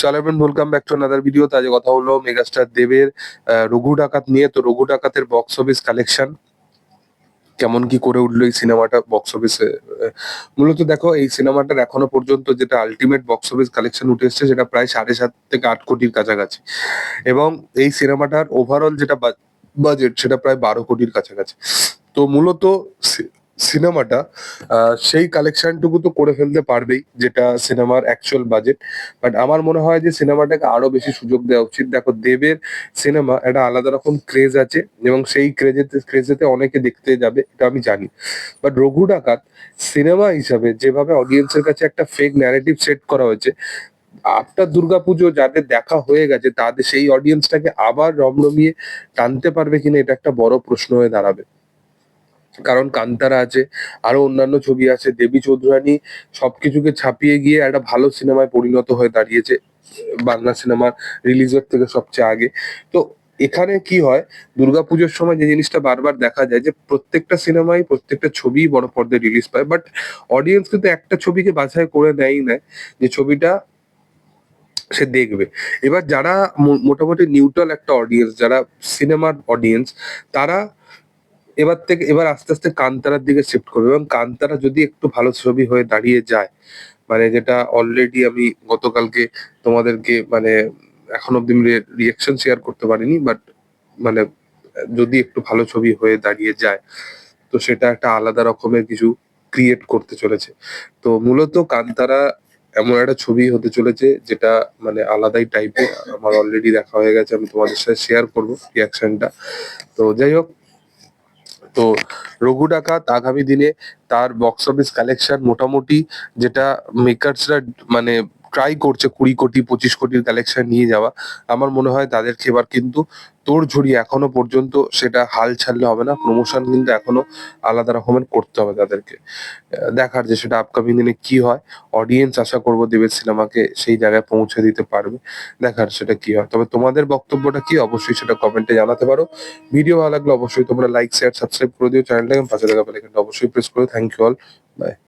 সালাবেন welcome back to another video আজ কথা হলো মেগাস্টার দেবের রঘু ডাকাত নিয়ে। তো রঘু ডাকাতের বক্স অফিস কালেকশন কেমন কি করে উঠল এই সিনেমাটা বক্স অফিসে মূলত দেখো, এই সিনেমাটার এখনও পর্যন্ত যেটা আলটিমেট বক্স অফিস কালেকশন উঠে এসছে, সেটা প্রায় সাড়ে সাত থেকে আট কোটির কাছাকাছি। এবং এই সিনেমাটার ওভারঅল যেটা বাজেট সেটা প্রায় বারো কোটির কাছাকাছি। তো মূলত সিনেমাটা সেই কালেকশনটুকু তো করে ফেলতে পারবেই, যেটা সিনেমার অ্যাকচুয়াল বাজেট বাট আমার মনে হয় যে সিনেমাটাকে আরও বেশি সুযোগ দেওয়া উচিত। দেখো, দেবের সিনেমা একটা আলাদা রকম ক্রেজ আছে, এবং সেই ক্রেজেতে ক্রেজেতে অনেকে দেখতে যাবে, এটা আমি জানি। বাট রঘু ডাকাত সিনেমা হিসাবে যেভাবে অডিয়েন্সের কাছে একটা ফেক ন্যারেটিভ সেট করা হয়েছে, আফটার দুর্গাপুজো যাদের দেখা হয়ে গেছে, তাদের, সেই অডিয়েন্সটাকে আবার রমরমিয়ে টানতে পারবে কিনা, এটা একটা বড় প্রশ্ন হয়ে দাঁড়াবে। কারণ কান্তারা আছে, আরও অন্যান্য ছবি আছে, দেবী চৌধুরানী সবকিছুকে ছাপিয়ে গিয়ে একটা ভালো সিনেমায় পরিণত হয়ে দাঁড়িয়েছে, বাংলা সিনেমার রিলিজের থেকে সবচেয়ে আগে। তো এখানে কি হয়, দুর্গাপুজোর সময় যে জিনিসটা বারবার দেখা যায় যে প্রত্যেকটা সিনেমাই প্রত্যেকটা ছবি বড় পর্দায় রিলিজ পায়, বাট অডিয়েন্স কিন্তু একটা ছবিকে বাছাই করে নেয় নেয় যে ছবিটা সে দেখবে। এবার যারা মোটামুটি নিউট্রাল একটা অডিয়েন্স যারা সিনেমার অডিয়েন্স তারা এবার থেকে, এবার আস্তে আস্তে কান্তারার দিকে শিফট করবে এবং কান্তারা যদি একটু ভালো ছবি হয়ে দাঁড়িয়ে যায় মানে যেটা অলরেডি আমি গতকালকে তোমাদেরকে মানে এখন অব্দি রিয়াকশন শেয়ার করতে পারিনি বাট মানে যদি একটু ভালো ছবি হয়ে দাঁড়িয়ে যায়, তো সেটা একটা আলাদা রকমের কিছু ক্রিয়েট করতে চলেছে। তো মূলত কান্তারা এমন একটা ছবি হতে চলেছে যেটা মানে আলাদাই টাইপের আমার অলরেডি দেখা হয়ে গেছে, আমি তোমাদের সাথে শেয়ার করব রিয়াকশনটা তো যাই হোক তো রঘু ডাকাত আগামী দিনে তার বক্স অফিস কালেকশন মোটামুটি যেটা মেকার্সরা মানে ট্রাই করছে কুড়ি কোটি, পঁচিশ কোটির কালেকশন নিয়ে যাওয়া। আমার মনে হয় তাদেরকে এবার কিন্তু তোর ঝুড়ি এখনও পর্যন্ত সেটা হাল ছাড়লে হবে না। প্রমোশন কিন্তু এখনও আলাদা রকমের করতে হবে তাদেরকে। দেখার যে সেটা আপকামিং দিনে কি হয়। অডিয়েন্স আশা করব দেবের সিনেমাকে সেই জায়গায় পৌঁছে দিতে পারবে। দেখার সেটা কি হয়। তবে তোমাদের বক্তব্যটা কি? অবশ্যই সেটা কমেন্টে জানাতে পারো। ভিডিও ভালো লাগলে অবশ্যই তোমরা লাইক শেয়ার সাবস্ক্রাইব করে দিও। চ্যানেলটাকে পাশে থাকা বেলাইকনটা অবশ্যই প্রেস করো। Thank you all by